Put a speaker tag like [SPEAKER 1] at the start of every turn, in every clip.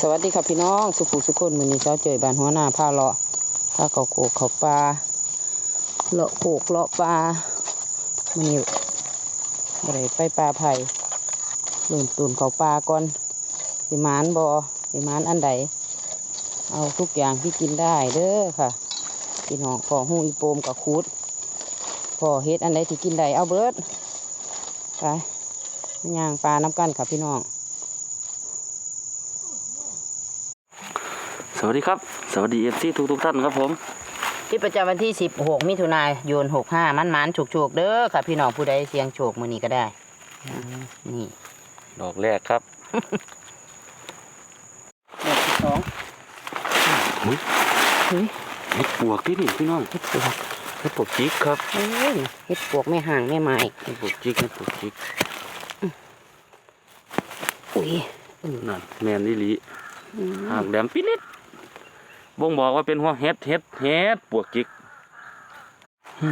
[SPEAKER 1] สวัสดีครับพี่น้องสุภูสุคนมือนี้เช้าเจยบานหัวหน้าผ้าเลาะผ้าเกาโขกเขาปลาเลาะโขกเลาะปลามือนี้อะไรไปปลาไผ่เริ่มตุนเขาปลาก่อนสิมานบอสิมานอันใดเอาทุกอย่างที่กินได้เด้อค่ะพี่น้องพอหูอีโปมกับคูดพอเฮ็ดอันใดที่กินได้เอาเบิดไปย่างปลาน้ำกันค่ะพี่น้อง
[SPEAKER 2] สวัสดีครับ สวัสดีเอฟซีทุกทุกๆท่านครับผม
[SPEAKER 1] ที่ประจำวันที่ 16 มิถุนายน 65 มันมันฉุกฉุกๆเด้อค่ะพี่น้องผู้ใดเสียงโฉกมือนี้ก็ได้อืมนี่
[SPEAKER 2] ดอกแรกครับ
[SPEAKER 1] ดอกที่สอง
[SPEAKER 2] อุ๊ย
[SPEAKER 1] เฮ้ย
[SPEAKER 2] เห็ดปวกที่นี่พี่น้อง
[SPEAKER 1] เฮ็ดปวก
[SPEAKER 2] เห็ดปวกจิกครับ
[SPEAKER 1] เอ้ยเฮ็ดปวกแม่ห่างแม่ไม้
[SPEAKER 2] เห็ดปวกจิกเห็ดปวกจิก
[SPEAKER 1] อุ้ย
[SPEAKER 2] นั่นแมนนี่ลี
[SPEAKER 1] อืม
[SPEAKER 2] หางแหลมปินิด บ่งบอกว่าเป็นหัวเห็ดเห็ดเห็ดปวกจิก
[SPEAKER 1] หื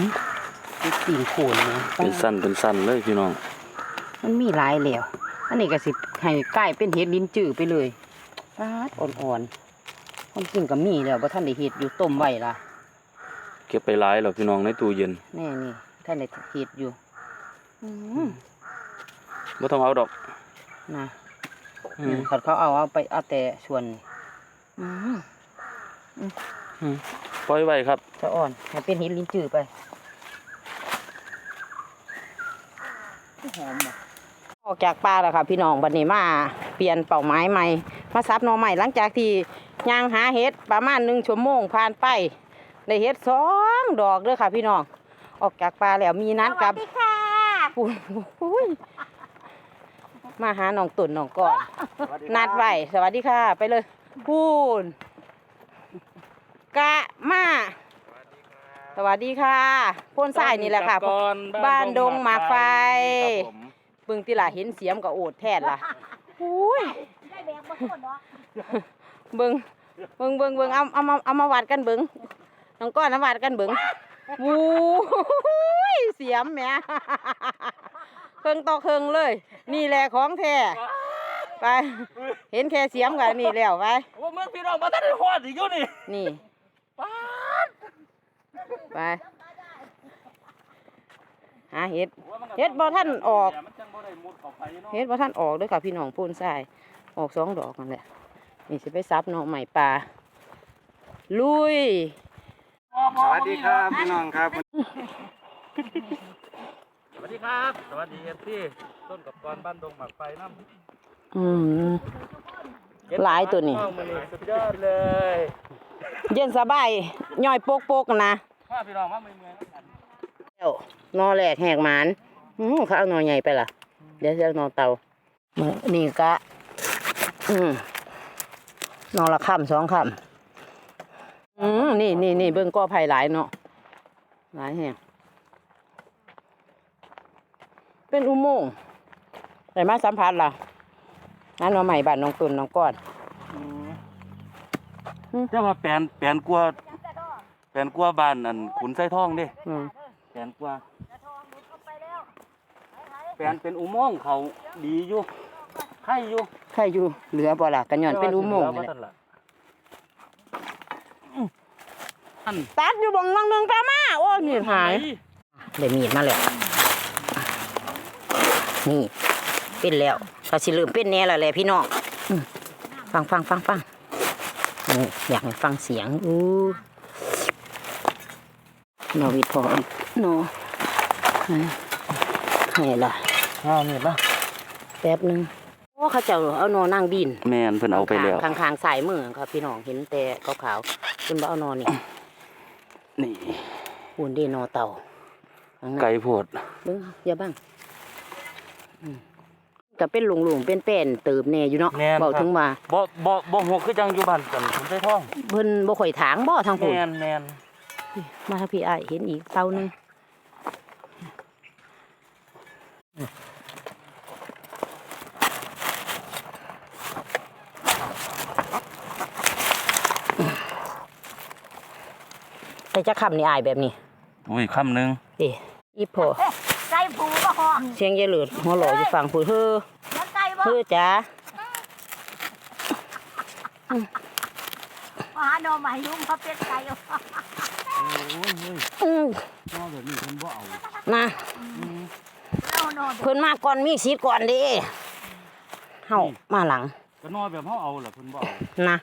[SPEAKER 1] มเฮ็ดตีนโขนนะ
[SPEAKER 2] เป็นสั้นเป็นสั้นเลยพี่น้อง
[SPEAKER 1] มันมีหลายแล้วอันนี้ก็สิให้ใกล้เป็นเฮ็ดลิ้นจื้อไปเลยปาดอ่อนๆความจริงก็มีแล้วบ่ทันได้เฮ็ดอยู่ต้มไว้ล่ะ
[SPEAKER 2] เก็บไปหลายแล้วพี่น้องในตู้เย็น
[SPEAKER 1] แน่นี่ท่านได้เฮ็ดอยู่อืม
[SPEAKER 2] ไม่ต้องเอาดอก
[SPEAKER 1] นะ
[SPEAKER 2] อืม
[SPEAKER 1] เขาเขาเอาเอาไปเอาแต่ส่วนนี่อืม
[SPEAKER 2] ปล่อยไว้ครับ
[SPEAKER 1] จะอ่อนให้เป็นหินลิ้นจือไปหอมออกจากป่าแล้วค่ะพี่น้องวันนี้มาเปลี่ยนเป่าไม้ใหม่มาซับหน่อใหม่หลังจากที่ย่างหาเห็ดประมาณหนึ่งชั่วโมงผ่านไปได้เห็ดสองดอกเด้อค่ะพี่น้องออกจากป่าแล้วมีนัดกับปุ้ยปุ้ยมาหาน้องตุ่นน้องก่อน นัดไว้สวัสดีค่ะ ไปเลยพูน กะมาสวัสดีค่ะพ่นทรายนี่แหละค่ะ
[SPEAKER 2] ก่อน
[SPEAKER 1] บ้านดงหมากไฟ
[SPEAKER 2] ครับผม
[SPEAKER 1] เบิ่งติล่ะเห็นเสียมกับโอดแทนล่ะอุ้ย
[SPEAKER 3] ได้แบกมาคนเนาะ
[SPEAKER 1] เบิ่งเบิ่งเบิ่งเบิ่งเอาเอามาเอามาวัดกันเบิ่งน้องก้อนเอาวัดกันเบิ่งวู้ยเสียมแหมเครื่องต่อเครื่องเลย นี่แหละของแท้ไป เห็นแค่เสียมกันนี่แล้วไป
[SPEAKER 2] ว่าเมืองพี่น้องมาตั้งแต่ฮอดอีกอยู่นี่
[SPEAKER 1] นี่ ไปหาเห็ด เฮ็ดบ่ทันออก
[SPEAKER 2] มันจังบ่ได้มุดเข้าไปเนาะ
[SPEAKER 1] เฮ็ดว่าท่านออกเด้วยค่ะพี่น้องพูนทรายออกสองดอกนั่นแหละนี่สิไปซับหน่อใหม่ปลาลุย
[SPEAKER 4] สวัสดีครับพี่น้องครับ
[SPEAKER 2] สวัสดีครับ สวัสดีเอฟซีต้นกับกอนบ้านดงหมากไฟน้ำ
[SPEAKER 1] อืมหลายตัวนี่
[SPEAKER 2] มื้อนี้สุดยอดเลย
[SPEAKER 1] เย็นสบายย่อยโปกโปกๆนะ
[SPEAKER 2] พาพี่น้องมาเมือเมืองๆกัน
[SPEAKER 1] เอ้านอแหลกแหกหมานอือเขาเอานอใหญ่ไปล่ะ เดี๋ยวจะเอานอเตานี่กะ อืมนอละคำสองคำอืมนี่นี่นี่เบิ่งก้อไผ่หลายเนาะหลายแห่งเป็นอุโมงค์แต่มาสัมผัสล่ะนั่นนอใหม่บ้านน้องตุนน้องก้อน
[SPEAKER 2] เจ้าว่าแปลนแปลนกลัวแปลนกลัวบ้านอันขุนไส้ทองเด้
[SPEAKER 1] อืม
[SPEAKER 2] แปลนกลัวแปลนเป็นอุโมงค์เขาดีอยู่ไข่อยู่
[SPEAKER 1] ใครอยู่เหลือบ่ล่ะกันย้อนเป็นอุโมงค์นี่แหละ
[SPEAKER 2] อัน
[SPEAKER 1] ตัดอยู่บ่งวังหนึงไปมาโอ้ยมีดหายได้มีดมาแล้วนี่เป็นแล้วก็สิเริ่มเป็นแน่แล้วแหละพี่น้องอืมฟังฟังฟังฟัง นี่อยากให้ฟังเสียงอู้นอวิดพออีกนอให้ให้ล่ะ
[SPEAKER 2] อ้าวนี่ละ
[SPEAKER 1] แป๊บหนึงโอ้เขาเจ้าเอานอนั่งดิน
[SPEAKER 2] แม่นเพิ่นเอาไปแล้ว
[SPEAKER 1] ข้างๆข้างๆสายมือครับพี่น้องเห็นแต่ขาวๆคุณบ่เอานอนนี่
[SPEAKER 2] นี่
[SPEAKER 1] ปูนดีนอเต่าข้างหน้า
[SPEAKER 2] ไก่โพด
[SPEAKER 1] เบิ้งอย่าบ้างอืม ก็เป็นหลงๆเป็นแป้นเติบแน่อยู่เนาะ
[SPEAKER 2] แม่น
[SPEAKER 1] เบา
[SPEAKER 2] ครับ
[SPEAKER 1] ถึงว่า
[SPEAKER 2] บ่บ่บ่หัวคือจังอยู่บ้านกันขุนไส้ทอง
[SPEAKER 1] เพิ่นบ่ข่อยถางบ่ทางพุ่น
[SPEAKER 2] แม่นแม่น
[SPEAKER 1] มาทางพี่อ้ายเห็นอีกเต่าหนึงแต่จะคำนี่อายแบบนี้
[SPEAKER 2] อุ้ยคำหนึง
[SPEAKER 1] เอ๊ะอีพอ
[SPEAKER 3] ไก่ผูก็ห้อง
[SPEAKER 1] เสียงยายเหลือดหัวหล่ออยู่ฝั่งพุ่นเฮ้อ
[SPEAKER 3] แล้วไก่บ่
[SPEAKER 1] เฮ้อจ้า
[SPEAKER 3] มาหาหน่อใหม่ลุงเขาเป็ดไก่เอา
[SPEAKER 2] โอ้ยเฮ้ย
[SPEAKER 1] อืม
[SPEAKER 2] นอแบบนี้เพิ่นบ่เอา
[SPEAKER 1] นะ
[SPEAKER 3] แล้วหน่อ
[SPEAKER 1] เพิ่นมาก่อนมีสิทธิ์ก่อนเดิเฮามาหลัง
[SPEAKER 2] ก็นอแบบเฮาเอาล่ะเพิ่นบ่เอา
[SPEAKER 1] นะ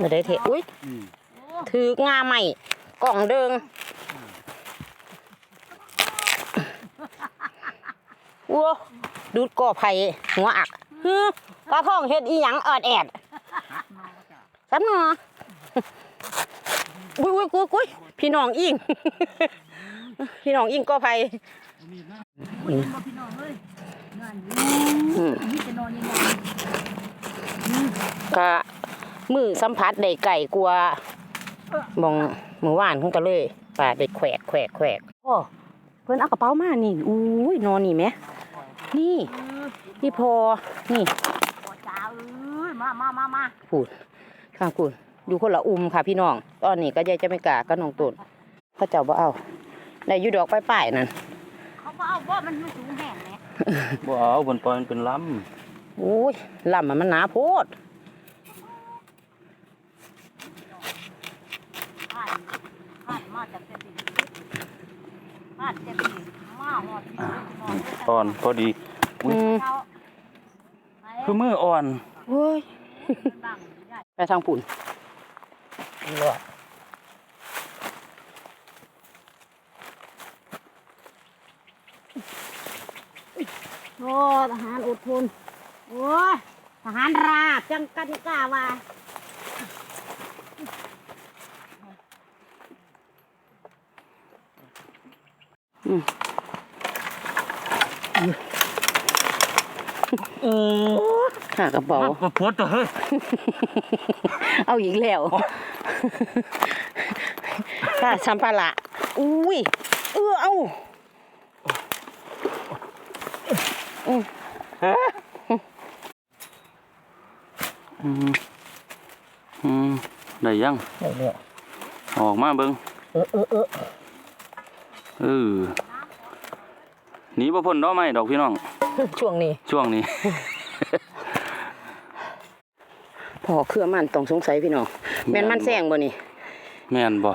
[SPEAKER 1] บ่ได้เทะอุ้ย
[SPEAKER 2] อืม
[SPEAKER 1] ถือกงาใหม่กล่องเดิง วัวดูดก่อไผ่หัวอักฮึปลาพ่องเฮ็ดอีหยังออดแอดสันหนออุ้ยอุ้ยกุยกุ้ยพี่น้องอิง พี่น้องอิงก่อไผ่
[SPEAKER 2] นี่นะ
[SPEAKER 3] อุ้ยมาพี่น้องเอ้ยนั่น
[SPEAKER 1] อืม
[SPEAKER 3] นี่จะนอนยังไง
[SPEAKER 1] ก็มือสัมผัสได้ไก่กลัวมองมือว่านเพิ่นก็เลยปาดได้แขวกแขวกแขวกโอ้เพิ่นเอากระเป๋ามานี่อุ้ยนอนนี่แหม นี่นี่พอ นี่
[SPEAKER 3] พ่อจ๋าเอ้ยมามามามา
[SPEAKER 1] พูดข้างคุณอยู่คนละอุ้มค่ะพี่น้องตอนนี้ก็ยายจะไม่กล้าก็น้องตุนเขาเจ้าบ่เอาได้อยู่ดอกป้ายๆนั่น
[SPEAKER 3] เขาก็เอาว่ามันอยู่สูงแห้งเนี่ย
[SPEAKER 2] บ่เอาเพิ่นปล่อยมันเป็นลำ
[SPEAKER 1] อุ้ยลำมันมันหนาโพด
[SPEAKER 3] ผ่านผ่านมาจากเต็มที่ผ่านเต็มที่มาหอดที่น อน
[SPEAKER 2] ตอนพอดีอื
[SPEAKER 1] ม
[SPEAKER 2] คือมืออ่อน
[SPEAKER 1] โอ้ย
[SPEAKER 3] บ้างไป
[SPEAKER 1] ทางปุ่นนี่รอด
[SPEAKER 3] โอ้ทหารอดทนโอ้ทหารราบจังกันกล้าว่า
[SPEAKER 2] โอ้
[SPEAKER 1] หากระเป๋า
[SPEAKER 2] บ่ปวดตัวเฮ้ย
[SPEAKER 1] เอาอีกแล้วค่ะสัมภาระอุ้ยเออเอา
[SPEAKER 2] อืมอืมได้ยัง
[SPEAKER 1] ได้แล้ว
[SPEAKER 2] ออกมาเบิ่ง
[SPEAKER 1] เออเออเออ
[SPEAKER 2] เออหนีบ่พ้นดอกไม้ดอกพี่น้อง
[SPEAKER 1] ช่วงนี้
[SPEAKER 2] ช่วงนี้
[SPEAKER 1] พอเครือมันต้องสงสัยพี่น้องแม่นมันแซงบ่นี่
[SPEAKER 2] แม่นบ่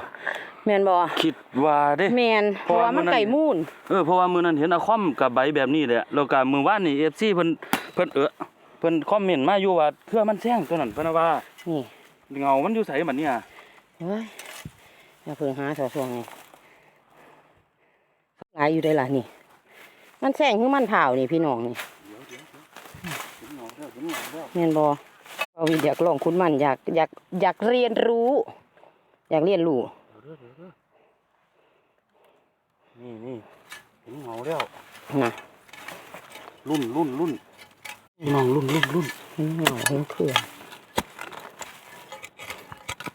[SPEAKER 1] แม่นบ่
[SPEAKER 2] คิดว่าเด้
[SPEAKER 1] แม่นเพราะว่ามันไก่มูน
[SPEAKER 2] เออเพราะว่ามื้อนั้นเห็นอาคอมกับใบแบบนี้แหละแล้วก็มื้อวานนี่ FC เพิ่นเพิ่นเออเพิ่นคอมเมนต์มาอยู่ว่าเครือมันแซงตัวนั้นเพิ่นว่า
[SPEAKER 1] นี่
[SPEAKER 2] เงามันอยู่ไสบัดเนี่ย
[SPEAKER 1] เฮ้ยอย่าเพิ่งหาสอช่วงนี้หลายอยู่ได้ล่ะนี่ มันแซงคือมันเผานี่พี่น้องนี่แม่นบ่เอาวิอยากลองคุณมันอยากอยากอยากเรียนรู้ อยากเรียนรู้
[SPEAKER 2] นี่นี่เห็นเงาแล้ว
[SPEAKER 1] นะ
[SPEAKER 2] รุ่นรุ่นรุ่นพี่น้องรุ่นรุ่นรุ่น
[SPEAKER 1] เห็นเงาเห็นเครือ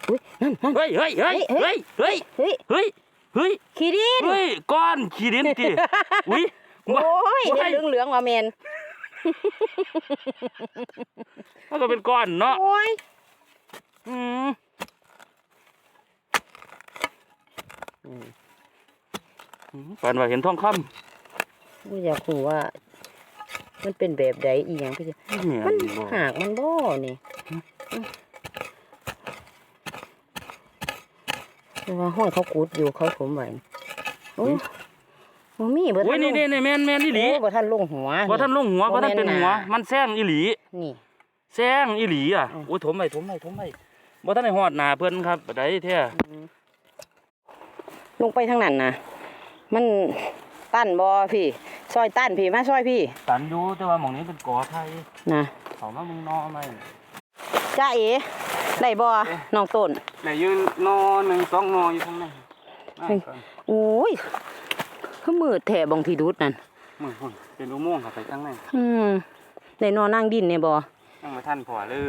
[SPEAKER 1] อุ้ยนั่นนั่น
[SPEAKER 2] เฮ้ยเฮ้ยเฮ้ยเฮ้ยเฮ้ย
[SPEAKER 1] เฮ้ย
[SPEAKER 2] เฮ้ยเฮ้ย
[SPEAKER 1] ขี้ดิน
[SPEAKER 2] เฮ้ยก้อนขี้ดินติอุ้ย
[SPEAKER 1] โอ้ย
[SPEAKER 2] ว้า
[SPEAKER 1] เห็นเหลืองๆว่าแมน
[SPEAKER 2] มันก็เป็นก้อนเนาะ
[SPEAKER 1] โอ้ย
[SPEAKER 2] อืมปานว่าเห็นทองคำ
[SPEAKER 1] บ่อยากรู้ว่า มันเป็นแบบใดอีหยังพี่
[SPEAKER 2] เนี่ย
[SPEAKER 1] มัน
[SPEAKER 2] บ่
[SPEAKER 1] หากมันบ่นี่แต่ว่าห้อยเขากุดอยู่เขาถมไว้โอ้ย บ่มีบ่
[SPEAKER 2] โอ้
[SPEAKER 1] ทั
[SPEAKER 2] ย
[SPEAKER 1] นล
[SPEAKER 2] นี่
[SPEAKER 1] ง
[SPEAKER 2] นี่นี่แม่นแม่นอีหลี
[SPEAKER 1] โอ้บ่ทันลงหัว
[SPEAKER 2] บ่ท่านลงหัวบ่ท่านเป็นหัว
[SPEAKER 1] บ่แม่นหนา
[SPEAKER 2] มันแซงอีหลี
[SPEAKER 1] นี่
[SPEAKER 2] แซงอีหลีอะ
[SPEAKER 1] อืม
[SPEAKER 2] โอ้ยถมไปถมไปถมไปบ่ท่านได้ฮอดหน้าเพิ่นครับบัดใดแท้
[SPEAKER 1] ลงไปทางนั้นนะมันตั้นบ่พี่ซอยตั้นพี่มาซอยพี่
[SPEAKER 2] ตันอยู่แต่ว่าหม่องนี้เป็นกอไทย
[SPEAKER 1] นะ
[SPEAKER 2] เขามามึงนอไหม
[SPEAKER 1] จ้าเอ๋ได้บ่น้องต้น
[SPEAKER 4] ไหนยืนนอหนึ่งสองนออยู่ข้างในมา
[SPEAKER 1] เฮ้ย
[SPEAKER 4] ก่อน
[SPEAKER 1] โอ้ย คือมืดแถบางทีดูดนั่น
[SPEAKER 4] มือหุ่นเป็นอุโมงค์เข้าไปข้างใน
[SPEAKER 1] อืมได้นอนนั่งดินเนี่ยบ่
[SPEAKER 4] ยังมาท่านพอเลย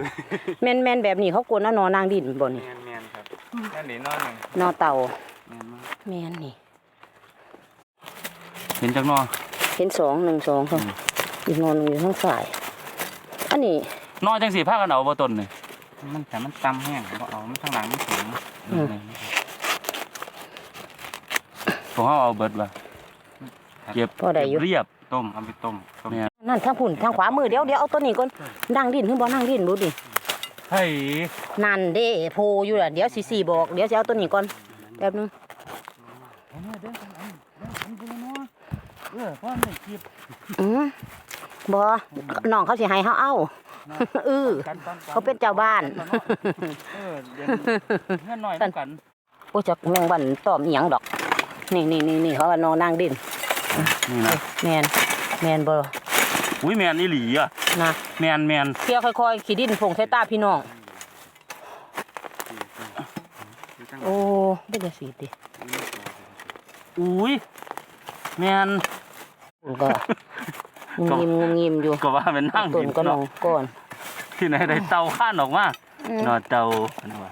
[SPEAKER 1] แม่นแม่นแบบนี้เขากวนเอานอนนั่งดินบ่
[SPEAKER 4] แม
[SPEAKER 1] นี่
[SPEAKER 4] นแมนครับนั่นนี่นอหนึ่ง
[SPEAKER 1] นอเต่า
[SPEAKER 4] แมนมาก
[SPEAKER 1] แม่นนี่
[SPEAKER 2] เห็นจักนอ
[SPEAKER 1] เห็นสองหนึ่งสองค่ะอีกนอนหนึ่งอยู่ข้างซ้าย อันนี้
[SPEAKER 2] นอจังสิพากันเอาบ่ต้นนี่
[SPEAKER 4] มันแต่มันต่ำแห้งบ่เอามันข้างหลังมันสูง
[SPEAKER 1] อืม
[SPEAKER 2] ผมเฮาเอาเบิดว่ะ เก็บ
[SPEAKER 1] พอได้อยู่
[SPEAKER 2] เรียบ
[SPEAKER 4] ต้มเอาไปต้มต้ม
[SPEAKER 2] แม่น
[SPEAKER 1] นั่นทางพุ่นทางขวามือเดี๋ยวเดี๋ยวเอาตัวนี้ก่อนนั่งดินขึ้นบ่นั่งดินดูดิ
[SPEAKER 2] เฮ้ย
[SPEAKER 1] นั่นเด้โพอยู่ล่ะเดี๋ยวสิสี่บอกเดี๋ยวจะเอาตัวนี้ก่อนแป๊บนึง
[SPEAKER 2] เอาเนี่ยเด้ออันอันเด้ออันกูเนาะเออพ่อไม่คลิป
[SPEAKER 1] อืมบ่น้องเขาสิให้เฮาเอาเออ
[SPEAKER 2] กันกัน
[SPEAKER 1] เขาเป็นเจ้าบ้าน
[SPEAKER 2] เออเดี๋ยวเงินหน่อยเหมือนกัน
[SPEAKER 1] โอ้จักแมงวันตอมอีหยังดอก นี่นี่นี่นี่เขาว่านอนนางดิน
[SPEAKER 2] นี่นะ
[SPEAKER 1] แมนแมนบ่
[SPEAKER 2] อุ้ยแมนอีหลีอะ
[SPEAKER 1] นะ
[SPEAKER 2] แมนแมน
[SPEAKER 1] เที่ยวค่อยๆ ขี่ดินผงใส่ตาพี่น้อง โอ้เป็นจังซี่ติ
[SPEAKER 2] อุ้ยแมน
[SPEAKER 1] มันก็งุมงิมงุมงิมอยู่
[SPEAKER 2] ก็ว่าเป็นนั่ง
[SPEAKER 1] ต้นก็นองก่อน
[SPEAKER 2] ที่ไหนได้เตาข้านออกมา
[SPEAKER 1] อืม
[SPEAKER 2] นอเตาอันนี้ว่า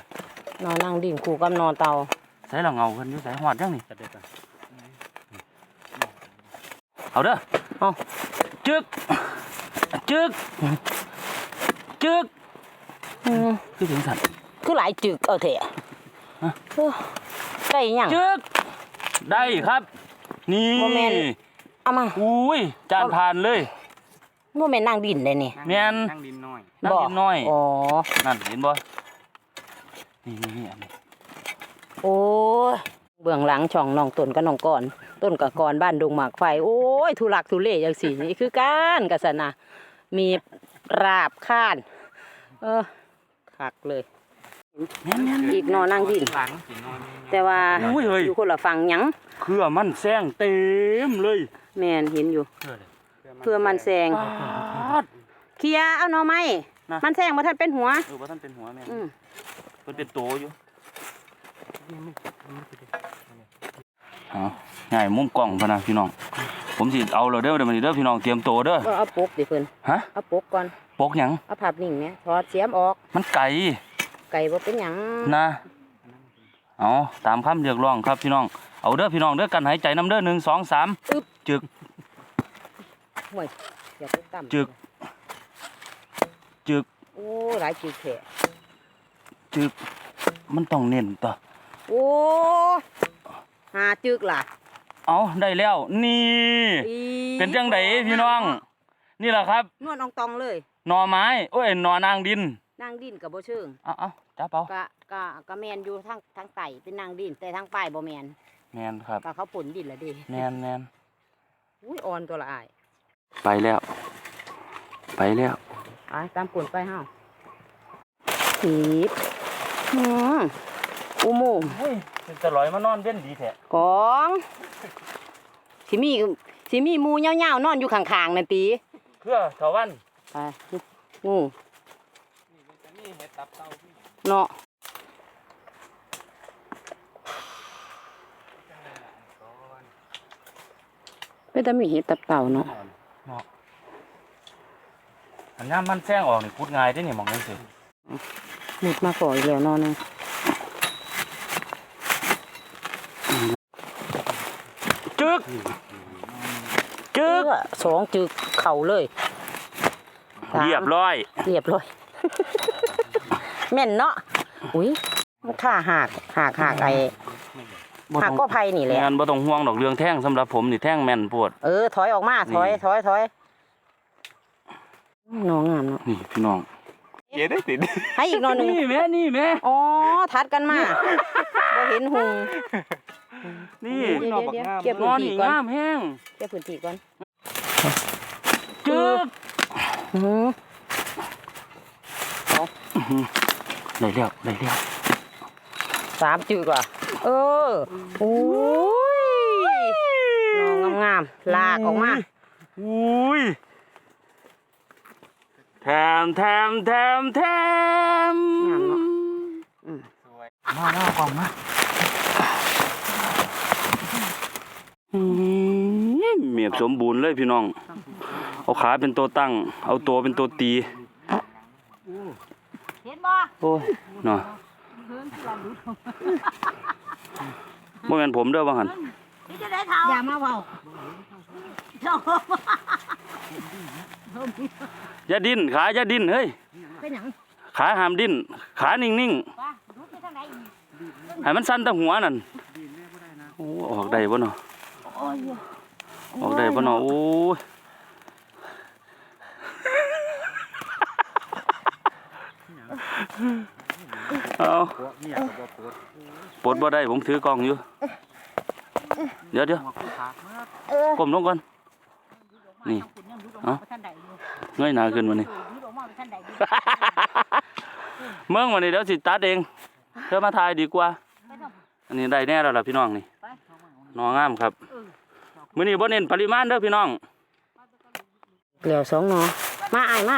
[SPEAKER 2] น
[SPEAKER 1] อนนั่งดินคู่กับนอนเตา
[SPEAKER 2] ใส่ละเงากันอยู่ใส่หอดจังนี่ เอาเด้อ
[SPEAKER 1] เอา
[SPEAKER 2] จึกจึกจึก
[SPEAKER 1] อืม
[SPEAKER 2] คือถึงสั่น
[SPEAKER 1] คือหลายจึกเอาเถอะ
[SPEAKER 2] ฮะ
[SPEAKER 1] โอ้ได้หยัง
[SPEAKER 2] จึกได้ครับ นี่
[SPEAKER 1] บ่แม่นเอามา
[SPEAKER 2] อุ้ยจานผ่านเลย
[SPEAKER 1] บ่แม่นนั่งดินได้นี่
[SPEAKER 2] แม่น
[SPEAKER 4] นั่งดินน้อย
[SPEAKER 2] นั่งกินน้อย
[SPEAKER 1] อ๋อ
[SPEAKER 2] นั่นเห็นบ่นี่นี่นี่อันนี้
[SPEAKER 1] โอ้ยเบื้องหลังช่องน้องต้นกับน้องก่อน ต้นกับก่อนบ้านดงหมากไฟ โอ้ยทุลักทุเลจังสี่นี่คือการกษนะมีราบข้าน เออคักเลย
[SPEAKER 2] แม่นแม่น
[SPEAKER 1] อีกนอนนั่งดิน
[SPEAKER 4] หลังสินอน
[SPEAKER 1] แต่ว่า
[SPEAKER 2] อุ้ยเฮ้ย
[SPEAKER 1] อยู่คนละฝั่งหยัง
[SPEAKER 2] เครือมันแซงเต็มเลย
[SPEAKER 1] แม่นเห็นอยู่เพื่อมันแซง
[SPEAKER 2] ปาด
[SPEAKER 1] เคลียร์เอาหน่อไม้
[SPEAKER 2] นะ
[SPEAKER 1] มันแซงมาทันเป็นหัว
[SPEAKER 2] เออว่าท่านเป็นหัวแม่น
[SPEAKER 1] อืม
[SPEAKER 2] เพิ่นเป็นโตอยู่เอา ง่ายมุมกล้องพะนะพี่น้อง ผมสิเอาแล้วเด้อเดี๋ยวมันเด้อพี่น้องเตรียมโตเด้อ
[SPEAKER 1] ก็เอาปกดิเพิ่น
[SPEAKER 2] ฮะ
[SPEAKER 1] เอาปกก่อน
[SPEAKER 2] ปกหยัง
[SPEAKER 1] เอาภาพนิ่งเนี่ยถอดเสียมออก
[SPEAKER 2] มันไก่
[SPEAKER 1] ไก่บ่เป็นหยัง
[SPEAKER 2] นะเอาตามคำเรียกร้องครับพี่น้องเอาเด้อพี่น้องเด้อกันหายใจน้ำเด้อหนึ่งสองสามจึก
[SPEAKER 1] ห่วยอย่าไปต่ำ
[SPEAKER 2] จึก จึก
[SPEAKER 1] โอ้หลายจึกแท้
[SPEAKER 2] จึกมันต้องเน้นต่อ
[SPEAKER 1] โอ้หาจึกล่ะ
[SPEAKER 2] เอาได้แล้วนี่
[SPEAKER 1] อี
[SPEAKER 2] เป็นจังไดพี่น้อง นี่แหละครับ
[SPEAKER 1] นวดอองตองเลย
[SPEAKER 2] หน่อไม้โอ้ยหน่อนางดิน
[SPEAKER 1] นางดินกับบ่เชิง
[SPEAKER 2] เอาเอาจับเอา
[SPEAKER 1] กะกะกะแมนอยู่ทางทางไต่เป็นนางดินแต่ทางป้ายบ่แมน
[SPEAKER 2] แมนครับ
[SPEAKER 1] กะเขาผลดินละเดิ
[SPEAKER 2] แมนแมน
[SPEAKER 1] อุ้ยอ่อนตัวละอาย
[SPEAKER 2] ไปแล้ว ไปแล้ว
[SPEAKER 1] ไปตามกลนไปเฮาหีบอืมอุโมงค์
[SPEAKER 2] เฮ้ยจะลอยมานอนเว้นดีแท้
[SPEAKER 1] ของ สิมีสิมีหมูเหี่ยวๆนอนอยู่ข้างๆนั่นติ
[SPEAKER 2] เพื่อเถาวัน
[SPEAKER 1] ไปงูเนาะไม่ต้องมีเห็ดตับเต่าเนาะ
[SPEAKER 2] อันนี้มันแซงออกนี่พูดง่ายได้นี่มองนั่นสิ
[SPEAKER 1] หมุดมาก่ออีกแล้วเนอนนึง
[SPEAKER 2] จึก จึก
[SPEAKER 1] สองจึกเข่าเลยสาม
[SPEAKER 2] เรียบร้อย
[SPEAKER 1] เรียบร้อย แม่นเนาะอุ้ยมันข่าหักหักหักไอ้หักก็ไผ่นี่แหละ
[SPEAKER 2] งานบ่ต้องห่วงดอกเรื่องแท่งสำหรับผมนี่แท่งแม่นปวด
[SPEAKER 1] เออ ถอยออกมาถอย
[SPEAKER 2] นี่
[SPEAKER 1] ถอยถอยน้องงามเนาะ
[SPEAKER 2] นี่พี่น้อง
[SPEAKER 4] เย้ได้ติด
[SPEAKER 1] ให้อีกหนอนหนึ่ง
[SPEAKER 2] นี่แม่นี่แม่
[SPEAKER 1] อ๋อทัดกันมาบ่เห็นหุง
[SPEAKER 2] นี่
[SPEAKER 1] เดี๋ยวเดี๋ยวเดี๋ยวเก็บ
[SPEAKER 2] น
[SPEAKER 1] พื้
[SPEAKER 2] อนน
[SPEAKER 1] ที่
[SPEAKER 2] นี่
[SPEAKER 1] ก่อน
[SPEAKER 2] งามแห้ง
[SPEAKER 1] เก็บพื้นที่ก่อน
[SPEAKER 2] จึก
[SPEAKER 1] อื้อหือ
[SPEAKER 2] ได้แล้วได้แล้ว
[SPEAKER 1] สามจึกว่ะเออโอ้ยน้องงามๆลากออกมา
[SPEAKER 2] อุ้ยแถมแถมแถมแถม
[SPEAKER 1] งามเนาะอืม
[SPEAKER 2] มาหน้ากล่องมา อืมเมียบสมบูรณ์เลยพี่น้อง เอาขาเป็นตัวตั้ง เอาตัวเป็นตัวตี
[SPEAKER 1] เห็นบ่
[SPEAKER 2] โอ้ยเนาะบ่แม่นผมเด้อว่าหั่น
[SPEAKER 3] อย่ามาเว้า
[SPEAKER 2] อย่าดิ้นขาอย่าดิ้นเฮ้ย
[SPEAKER 3] เป็นหยัง
[SPEAKER 2] ขาห้ามดิ้น ขานิ่ง
[SPEAKER 3] วะรู้ไปทางไหนอีก
[SPEAKER 2] ๆให้มันสั่นแต่หัวนั่นโอ้ออกได้บ่เนาะ ออกได้บ่เนาะโอ้ยเอา
[SPEAKER 4] หัวเมียก็บ่ปวด
[SPEAKER 2] ปลดบ่ได้ผมถือกล้องอยู่ เดี๋ยวเดี๋ยว
[SPEAKER 4] หัวคู่ขาดมาก
[SPEAKER 3] เออ
[SPEAKER 2] ก้มลงก่อน นี่เอ้าเงยหน้าขึ้นมานี่เมืองวันนี้เดี๋ยวสิตัดเอง เธอมาถ่ายดีกว่า อันนี้ได้แน่แล้วล่ะพี่น้องนี่ นองามครับมื้อนี้บ่เน้นปริมาณเด้อพี่น้อง
[SPEAKER 1] เหลียวสองหนอมาอายมา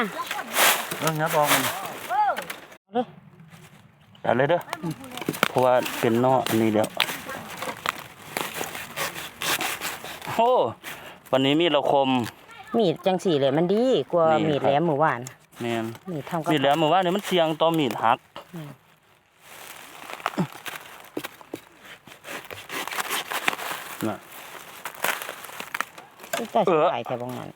[SPEAKER 2] เอองับออกมันตัดเลยเด้อเพราะว่าเป็นนออันนี้แล้วโอ้วันนี้มีเราคม
[SPEAKER 1] มีดจังสี่เลยมันดีกว่า
[SPEAKER 2] นี่
[SPEAKER 1] มีด
[SPEAKER 2] ครับ
[SPEAKER 1] แหลมหมู่บ้าน
[SPEAKER 2] แม่น
[SPEAKER 1] มีดทำกับ
[SPEAKER 2] มีดแหล้วมื้อวานนี่มันเสี่ยงต่อมีดหัก
[SPEAKER 1] อืม
[SPEAKER 2] น่ะ
[SPEAKER 1] ถ้า
[SPEAKER 2] เอ
[SPEAKER 1] เสีย
[SPEAKER 2] อ
[SPEAKER 1] ดายแถวบางนั้น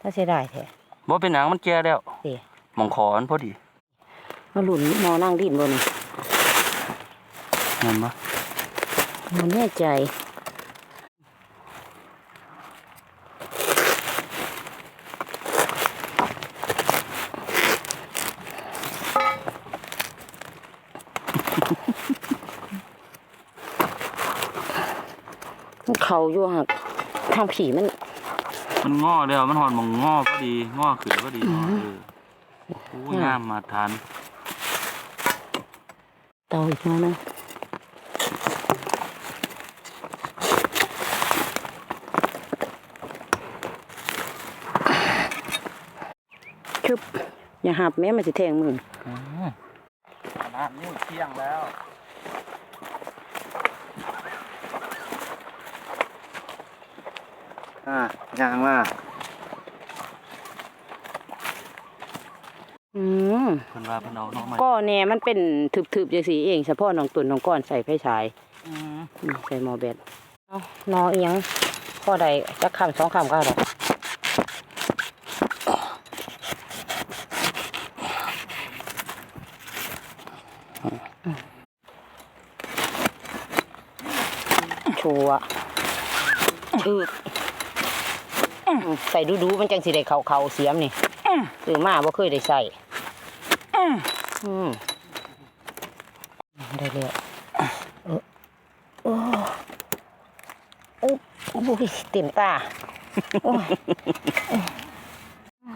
[SPEAKER 1] ถ้าเสียดายแถว
[SPEAKER 2] บ่เป็นหยังมันแก่แล้ว
[SPEAKER 1] สิ
[SPEAKER 2] หมองขออันพอดี
[SPEAKER 1] มาหลุนนอนั่งดินบน
[SPEAKER 2] แม่นบ่
[SPEAKER 1] มันแน่ใจมันเขาอยู่หักทางผีมัน
[SPEAKER 2] มันงอแล้วมันหอนหมองงอก็ดีงอขึ้นก็ดีเนาะเออโอ้ยงามมาทาน
[SPEAKER 1] เตาอีกหน้อยนึงชุบอย่าหับแม่มันสิแทงมือ
[SPEAKER 4] น้ำนี่เที่ยงแล้ว อ่ายางมา
[SPEAKER 1] อืม
[SPEAKER 2] เพิ่นว่าเพิ่นเอาน้องใหม่
[SPEAKER 1] ก็เนี่ยมันเป็นทึบๆอย่างสีเองเฉพาะน้องตุ่นน้องก้อนใส่ไฟฉาย
[SPEAKER 2] อืม
[SPEAKER 1] อืมใส่หมอแบตเอานอเอียงข้อใดจะคำสองคำก็ได้ชัวร์อืออืมใส่ดูๆมันจั งสิได้เขาเขาๆเสียมนี่ซื้อมาบ่เคยได้ใส่อืมได้แล้วเออโอ้โอ้โอ้ยเต็มตาโอ้ย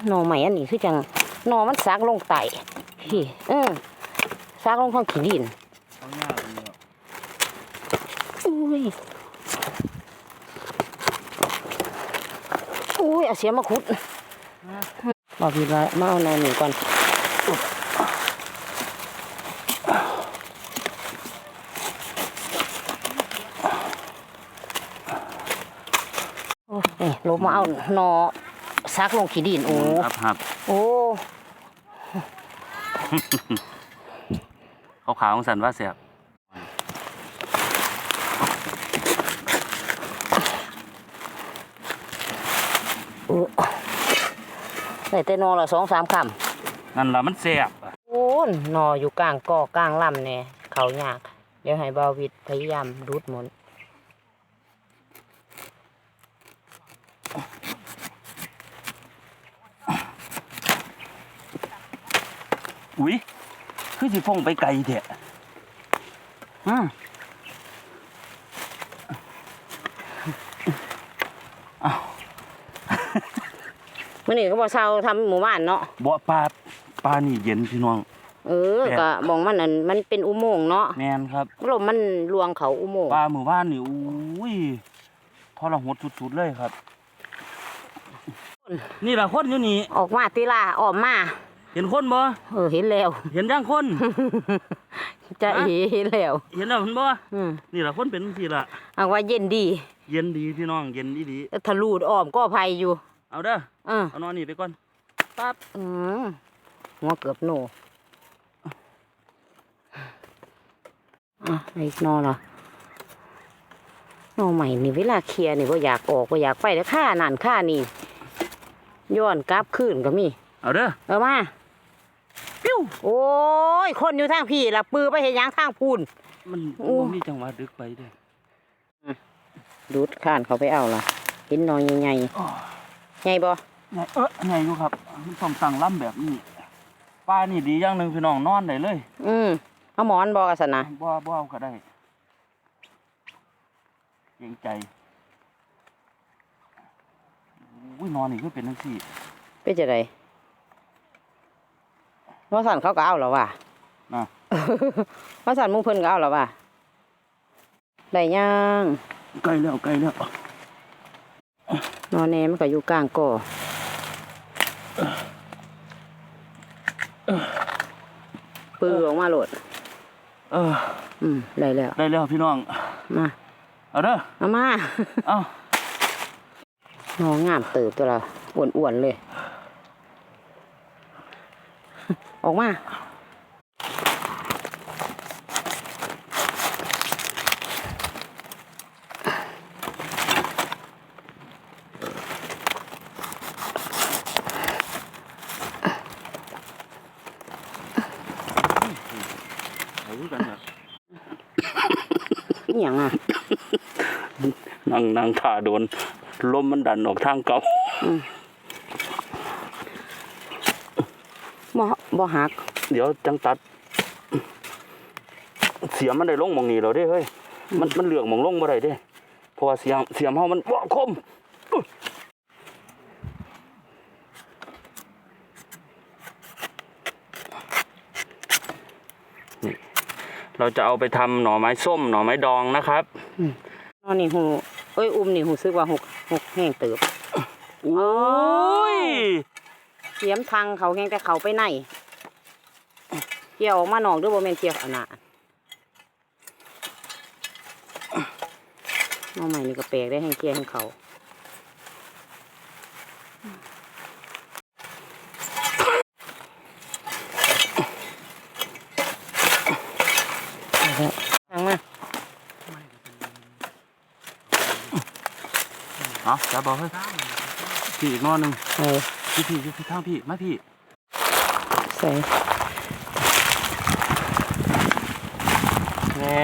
[SPEAKER 1] หน่อใหม่อันนี้คือจังหน่อมันซักลงไตพี่เออซักลงท้องขี้ดิน
[SPEAKER 4] เอาหน้าตรงนี้
[SPEAKER 1] อุ้ยอุ้ย เอาเสียมาขุดบอกพี่ว่ามาเอาหน่อหนึ่งก่อนโอ้ยนี่ลบมาเอาหนอซักลงขี้ดินโอ้
[SPEAKER 2] ครับครับ
[SPEAKER 1] โอ้
[SPEAKER 2] ขาวๆของสันว่าแซ่บ
[SPEAKER 1] ได้แต่หนอละสองสามคำ
[SPEAKER 2] นั่นล่ะมันแซ่บอะ
[SPEAKER 1] โอ้นนออยู่กลางกอกลางลำเนี่ยเขายากเดี๋ยวให้บาวิดพยายามรูดหมน
[SPEAKER 2] อุ้ยคือสิฟงไปไกลแท้อืม
[SPEAKER 1] มื่อนี้ก็บอกเชาวทำหมู่บ้านเนาะ
[SPEAKER 2] บ่ปลาปลานี่เย็นพี่น้อง
[SPEAKER 1] เออ
[SPEAKER 2] แปลก
[SPEAKER 1] ก็มองมันอันมันเป็นอุโมงค์เนาะ
[SPEAKER 2] แม่นครับ
[SPEAKER 1] ลมมันลวงเขาอุโมงค์
[SPEAKER 2] ปลาหมู่บ้านนี่อุ้ยทรหดสุดๆเลยครับ นี่ล่ะคนอยู่นี่
[SPEAKER 1] ออกมาตีลาออมมา
[SPEAKER 2] เห็นคนบ่
[SPEAKER 1] เออเห็นแล้ว
[SPEAKER 2] เห็นยังคน
[SPEAKER 1] จะเอเห็นแล้ว
[SPEAKER 2] เห็นแล้วเห็นบ่
[SPEAKER 1] อืม
[SPEAKER 2] นี่ล่ะคนเป็นจังซี่ล่ะ
[SPEAKER 1] เอาว่าเย็นดี
[SPEAKER 2] เย็นดีพี่น้องเย็นดี
[SPEAKER 1] ทะลุดออมก็ภัยอยู่
[SPEAKER 2] ๆ เอาเด้อ
[SPEAKER 1] เออ
[SPEAKER 2] เอานอนนี่ไปก่อนปั๊บ
[SPEAKER 1] อืมหัวเกือบโหนอะอีกนอเหรอหน่อใหม่นี่เวลาเคลียร์นี่ว่าอยากออกว่าอยากไปแล้วค่านั่นค่านี่ย้อนกลับคืนก็มี
[SPEAKER 2] เอาเด้อ
[SPEAKER 1] เอามาปิ้วโอ้ย คนอยู่ทางพี่ละปือไปเห็นยังทางพูน
[SPEAKER 2] มัน
[SPEAKER 1] โอ้
[SPEAKER 2] บ่มีจังหวะดึกไปเด้อ
[SPEAKER 1] ดูดข้านเขาไปเอาล่ะเห็นหน้อยใหญ่ๆ ใหญ่บ่
[SPEAKER 2] ไงเออไงอยู่ครับมันต้องสั่งล่ำแบบนี้ปลานี่ดีอย่างหนึ่งพี่น้องนอนได้เลย
[SPEAKER 1] อืมเอาหมอนบอกกันสนะ
[SPEAKER 2] บ่บ่เอาก็ได้เกรงใจอุ้ยนอนนี่คือเป็นจังซี่
[SPEAKER 1] เป็นจะไดว่าสันเขาก็เอาแล้วว่ะ
[SPEAKER 2] นะ
[SPEAKER 1] ว่าสันหมุงเพิ่นก็เอาแล้วว่ะได้ยัง
[SPEAKER 2] ใกล้แล้วใกล้แล้ว
[SPEAKER 1] นอนแน่มันก็อยู่กลางก่อปือออกมาโหลด
[SPEAKER 2] เออ
[SPEAKER 1] อืมได้แล้ว
[SPEAKER 2] ได้แล้วพี่น้อง
[SPEAKER 1] มา
[SPEAKER 2] เอาเด้อ
[SPEAKER 1] เอามา
[SPEAKER 2] เอา
[SPEAKER 1] น้องงามเติบตัวละอ้วนๆเลย ออกมา
[SPEAKER 2] เอาคือกันครับ
[SPEAKER 1] อหย่างอะ
[SPEAKER 2] นั่ งนั่งขาโดนลมมันดันออกทางเก่า
[SPEAKER 1] บ่บ่หัก
[SPEAKER 2] เดี๋ยวจังตัด เสียมมันได้ลงหมองนี้แล้วเด้เฮ้ยมันมันเหลืองหมองลงบ่ได้เด้เพราะว่าเสียมเสียมเฮามันบ่คมอุ๊ยนี่เราจะเอาไปทำหน่อไม้ส้มหน่อไม้ดองนะครับ
[SPEAKER 1] นอนนี่หู เอ้ยอุ้มนี่หูซึกว่าหกหกแห้งเติบ
[SPEAKER 2] โอ้ย
[SPEAKER 1] เสียมทางเขาแห้งแต่เขาไปไหนเกี่ยวออกมานอกด้วยบ่แม่นเกี่ยวอันน่ะน้องใหม่นี่ก็แปลกได้แห้งเกี่ยวแห้งเขาทางมา
[SPEAKER 2] เอาจับเอาเฮ้ยพี่อีกหนอหนึง
[SPEAKER 1] เออ
[SPEAKER 2] พี่พี่พี่พี่ทางพี่มาพี่
[SPEAKER 1] ใส่
[SPEAKER 2] แน่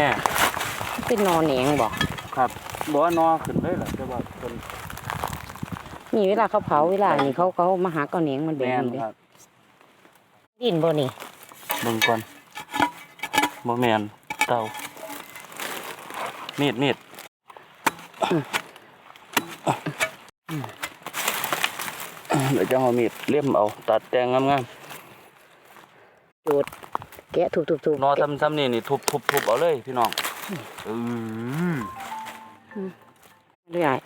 [SPEAKER 1] เป็นนอนแหนงบอก
[SPEAKER 2] ครับบ่ว่านอขึ้นเลยเหรอแต่ว่าเป็น
[SPEAKER 1] มีเวลาเขาเผาเวลานี่เขาเขามาหาเก้าแหนงมันแบบ
[SPEAKER 2] แม่น
[SPEAKER 1] นี้เด้
[SPEAKER 2] ครับ
[SPEAKER 1] ดินบ่นี่
[SPEAKER 2] เบิ่งก่อนบ่แม่นเตามีดมีด เดี๋ยวจะเอามีดเลี่ยมเอา ตัดแต่งงาม
[SPEAKER 1] จูดแกะถูกถูกถูก
[SPEAKER 2] ๆนอทำทำนี่นี่ทุบทุบทุบเอาเลยพี่น้องอือ
[SPEAKER 1] เรื่อย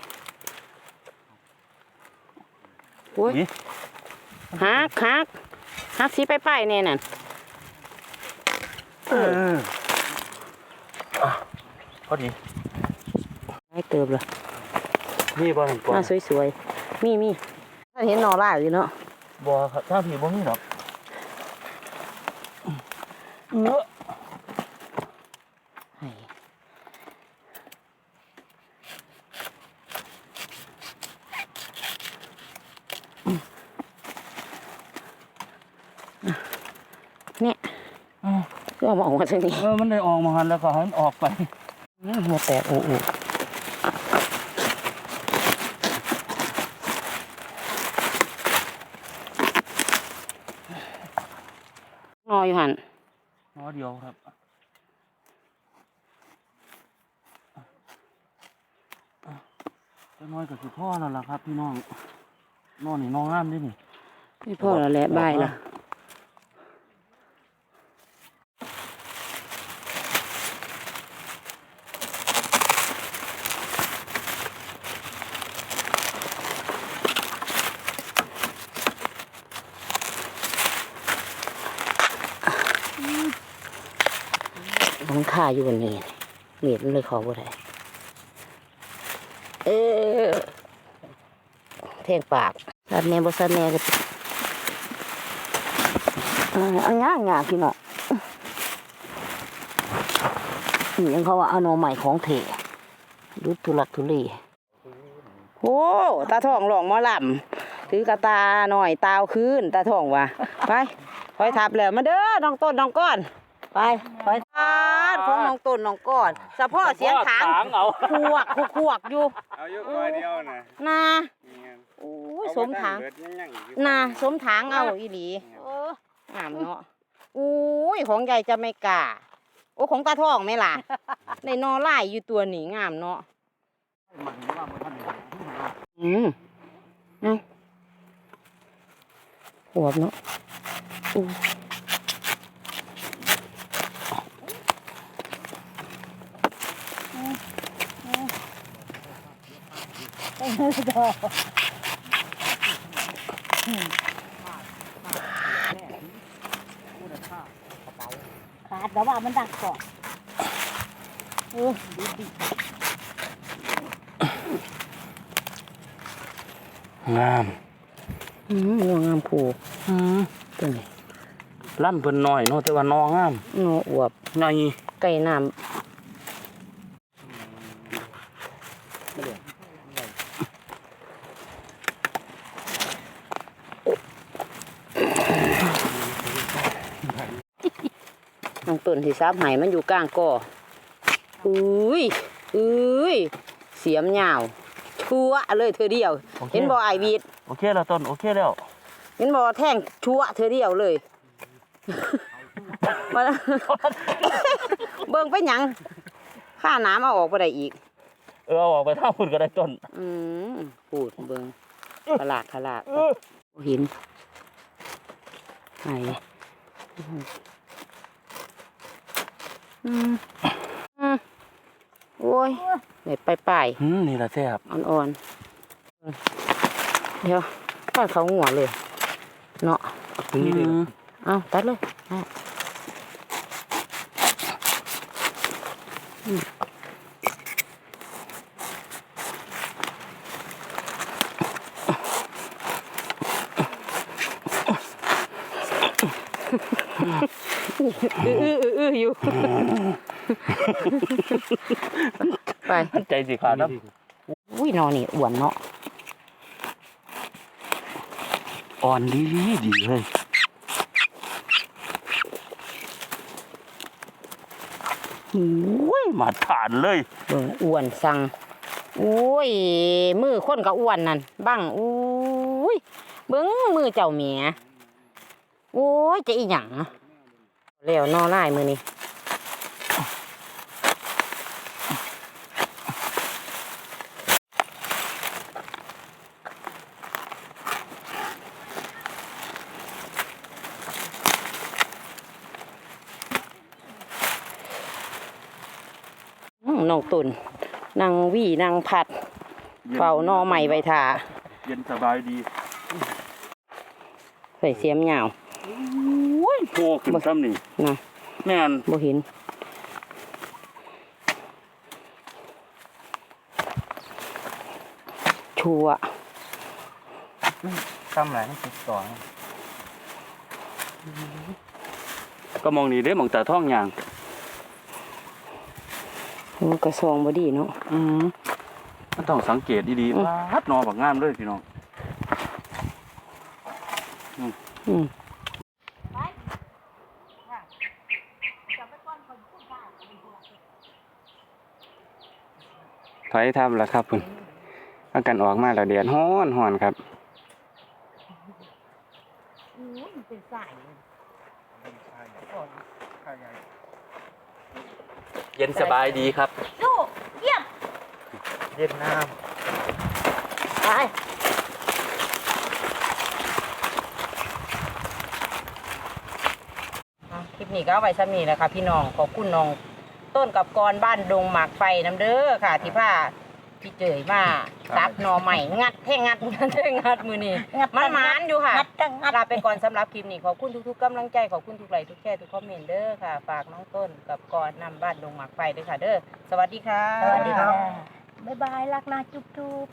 [SPEAKER 1] โอ้ย
[SPEAKER 2] นี่
[SPEAKER 1] ฮักฮักฮักสีไปไปๆเนี่ยนั่น
[SPEAKER 2] เอออะพอดี
[SPEAKER 1] ให้เติบเลย
[SPEAKER 2] นี่บ่เห็นก่อน
[SPEAKER 1] มาสวยๆ มีมี ถ้าเห็นหนอล่าอยู่เนาะ
[SPEAKER 2] บ่ครับถ้าพี่บ่มีหรอกเออ
[SPEAKER 1] ให้เนี่ยก็เอามาออกมาทางนี้
[SPEAKER 2] เออ มันได้ออกมาหันแล้วก็ให้มันออกไป
[SPEAKER 1] หัวแตกโอ้โออยู่หัน
[SPEAKER 2] นอเดียวครับจะน้อยกับสิพ่อแล้วล่ะครับ พี่น้องนอนนี่นอนงามดินี่
[SPEAKER 1] พี่พ่อแล้วแหละบายละ ต้ องท่าอยู่บนนี้เมียดมันเลยขอบ่ได้เออเท่งปากสัดแน่บ่สัดแน่ก็เอาง่ายง่ายพี่น้องนี่ยังเขาว่าเอานอใหม่ของเถดูทุลักทุเลโอ้ตาทองหลองมอลำถือกระตาหน่อยตาวคืนตาทองว่ะไปคอยทับแล้วมาเด้อน้องต้นน้องก้อน ไปคอยทา นของน้องต้นน้องก้อนสะพ่อเสียงถาง
[SPEAKER 2] เอา
[SPEAKER 1] ขวกขวกอยู่
[SPEAKER 4] เอาอยู่ก้อยเดียวนะ
[SPEAKER 1] นา
[SPEAKER 4] นี่ไง
[SPEAKER 1] โอ้ย
[SPEAKER 4] เอา
[SPEAKER 1] สม
[SPEAKER 4] ไป
[SPEAKER 1] ถาง
[SPEAKER 4] เบิดยังยังอยู่
[SPEAKER 1] นาสมถางเอาอีหลี
[SPEAKER 3] เออ
[SPEAKER 1] องามเนาะอุ้ยของใหญ่จะไม่กล้าโอ้ของตาทองไหมล่ะในนอไล่อยู่ตัวนี้งามเนาะ
[SPEAKER 4] มันว่าบ่ทันได้
[SPEAKER 1] อืมเอาหัวบเนาะอู้
[SPEAKER 3] ขาดแต่ว่ามันดักก่อนเออดีดี
[SPEAKER 2] งาม
[SPEAKER 1] อืมงัวงามผู
[SPEAKER 2] อืม
[SPEAKER 1] ตัวนี้
[SPEAKER 2] ล่ำเพิ่นน้อยเนาะแต่ว่านองาม
[SPEAKER 1] นออวบ
[SPEAKER 2] ใหญ่
[SPEAKER 1] ไก่น้ำ น้องต้นที่ซับไหมันอยู่กลางก่ออุ้ยอุ้ยเสียมยาวชั่วเลยเธอเดียว เห็นบ่ไอวีด
[SPEAKER 2] โอเคแล้วต้นโอเคแล้ว
[SPEAKER 1] เห็นบ่แท่งชั่วเธอเดียวเลยมาแล้วเบิ่งไปหยังข้าน้ำเอาออกไปได้อีก
[SPEAKER 2] เออเอาออกไปทางพุ่นก็ได้ต้น
[SPEAKER 1] อืมพูดเบิ่งขลาดขลาดบ่เห็นไหน อืมอืมโอ้ยไหนไปไป
[SPEAKER 2] อืมนี่ล่ะแซ่บ
[SPEAKER 1] อ่อนๆ เดี๋ยวทอดเขาหัวเลย เนาะ
[SPEAKER 2] ตรงนี้เลย
[SPEAKER 1] อืมเอาตัดเลยอะอืมอื้ออื้ออื้ออื้ออยู่ ไป
[SPEAKER 2] ใจสิขาดครับ
[SPEAKER 1] อุ้ยนอนนี่อ้วนเนาะ
[SPEAKER 2] อ่อนดีดีเลยโอ้ยมาทานเลย
[SPEAKER 1] เบิ่งอ้วนสั่งโอ้ยมือคนก็อ้วนนั่นบังอุ้ยเบิ่งมือเจ้าเมียโอ้ยจะอีหยังแล้วนอไล่มือนี่ น้องตุนนางวี่นางผัดเป่านอใหม่ใบถา
[SPEAKER 2] เย็นสบายดี
[SPEAKER 1] ใส่เสียมยาว
[SPEAKER 2] โอ้ยโผล่ขึ้นซ้ำนี่
[SPEAKER 1] นะ
[SPEAKER 2] แม่น
[SPEAKER 1] บ่เห็นชัว
[SPEAKER 4] ทำอะไรให้ติดต่อ
[SPEAKER 2] ก็มองนี่เด้มองตาท้องยาง
[SPEAKER 1] มันกระซองบ่ดีเนาะ
[SPEAKER 2] อืมมันต้องสังเกตดี
[SPEAKER 1] อืม
[SPEAKER 2] ๆพัดนอบักงามเลยพี่น้อง
[SPEAKER 1] อืม
[SPEAKER 4] ถอยทำแล้วครับคุณอากันออกมาแล้วเดือนฮ้อนฮ้อนครับ
[SPEAKER 3] เป็นสาย
[SPEAKER 2] เย็นสบายดีครับ
[SPEAKER 3] ดู เยี่ยม
[SPEAKER 4] เย็นน้
[SPEAKER 3] ไป
[SPEAKER 1] อะคลิปนี้ก็เอาไว้ซ้ำนี้แหละค่ะพี่น้องขอบคุณน้อง ต้นกับกรบ้านดงหมากไฟน้ำเด้อค่ะที่ผ้า พี่เจยมาซับหนอใหม่งัดแท่งงัดงัดแท่งงัดมือนี่มันหมานอยู่ค่ะ
[SPEAKER 3] งัดจังงัด
[SPEAKER 1] ลาไปก่อนสำหรับคลิปนี้ขอบคุณทุกๆกำลังใจขอบคุณทุกไลค์ทุกแชร์ทุกคอมเมนต์เด้อค่ะ ฝากน้องต้นกับกรนำบ้านดงหมากไฟด้วยค่ะเด้อสวัสดีค่ะ
[SPEAKER 3] สวัสดีครับบ๊ายบายรักนะจุ๊บจุ๊บ